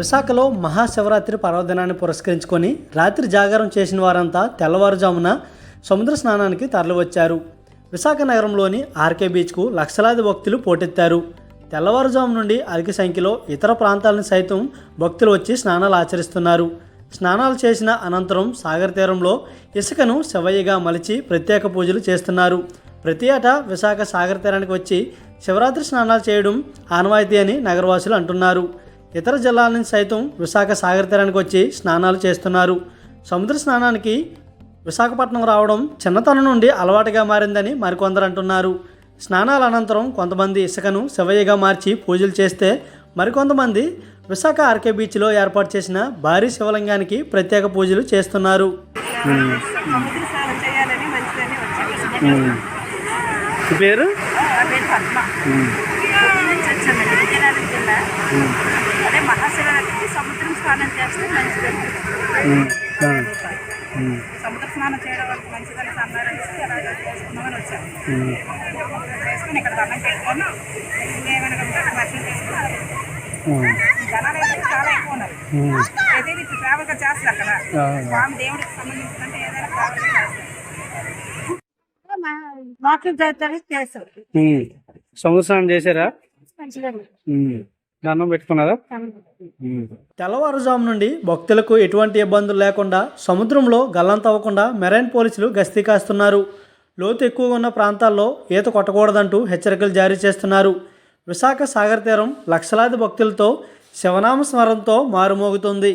విశాఖలో మహాశివరాత్రి పర్వదినాన్ని పురస్కరించుకొని రాత్రి జాగారం చేసిన వారంతా తెల్లవారుజామున సముద్ర స్నానానికి తరలివచ్చారు. విశాఖ నగరంలోని ఆర్కే బీచ్కు లక్షలాది భక్తులు పోటెత్తారు. తెల్లవారుజాము నుండి అధిక సంఖ్యలో ఇతర ప్రాంతాలను సైతం భక్తులు వచ్చి స్నానాలు ఆచరిస్తున్నారు. స్నానాలు చేసిన అనంతరం సాగర్ తీరంలో ఇసుకను శవయ్యగా మలిచి ప్రత్యేక పూజలు చేస్తున్నారు. ప్రతి ఏటా విశాఖ సాగర్ తీరానికి వచ్చి శివరాత్రి స్నానాలు చేయడం ఆనవాయితీ అని నగరవాసులు అంటున్నారు. ఇతర జిల్లాల నుంచి సైతం విశాఖ సాగర్ తీరానికి వచ్చి స్నానాలు చేస్తున్నారు. సముద్ర స్నానానికి విశాఖపట్నం రావడం చిన్నతనం నుండి అలవాటుగా మారిందని మరికొందరు అంటున్నారు. స్నానాల అనంతరం కొంతమంది ఇసుకను శివయ్యగా మార్చి పూజలు చేస్తే మరికొంతమంది విశాఖ ఆర్కే బీచ్లో ఏర్పాటు చేసిన భారీ శివలింగానికి ప్రత్యేక పూజలు చేస్తున్నారు. పేరు? నుంచి వచ్చామండి విజయనగరం జిల్లా అదే మహాశివరాత్రికి సముద్రం స్నానం చేస్తే మంచిదని సముద్ర స్నానం చేయడం వల్ల మంచిదని అన్నారని అలాగే చేసుకుందామని వచ్చాము చేసుకుని ఇక్కడ దండం పెట్టుకొని దర్శనం చేసుకుని జనాలు అయితే చాలా ఎక్కువ ఉన్నారు ఏదైనా ఇప్పుడు సేవగా చేస్తారు. అక్కడ స్వామి దేవుడికి సంబంధించినంటే ఏదైనా సేవగా చేస్తారు చేస్తారు స్నానం చేశారా? దండం పెట్టుకున్నారా? తెల్లవారుజాము నుండి భక్తులకు ఎటువంటి ఇబ్బందులు లేకుండా సముద్రంలో గల్లంతవ్వకుండా మెరైన్ పోలీసులు గస్తీ కాస్తున్నారు. లోతు ఎక్కువగా ఉన్న ప్రాంతాల్లో ఈత కొట్టకూడదంటూ హెచ్చరికలు జారీ చేస్తున్నారు. విశాఖ సాగర్ తీరం లక్షలాది భక్తులతో శివనామ స్మరణతో మారుమోగుతుంది.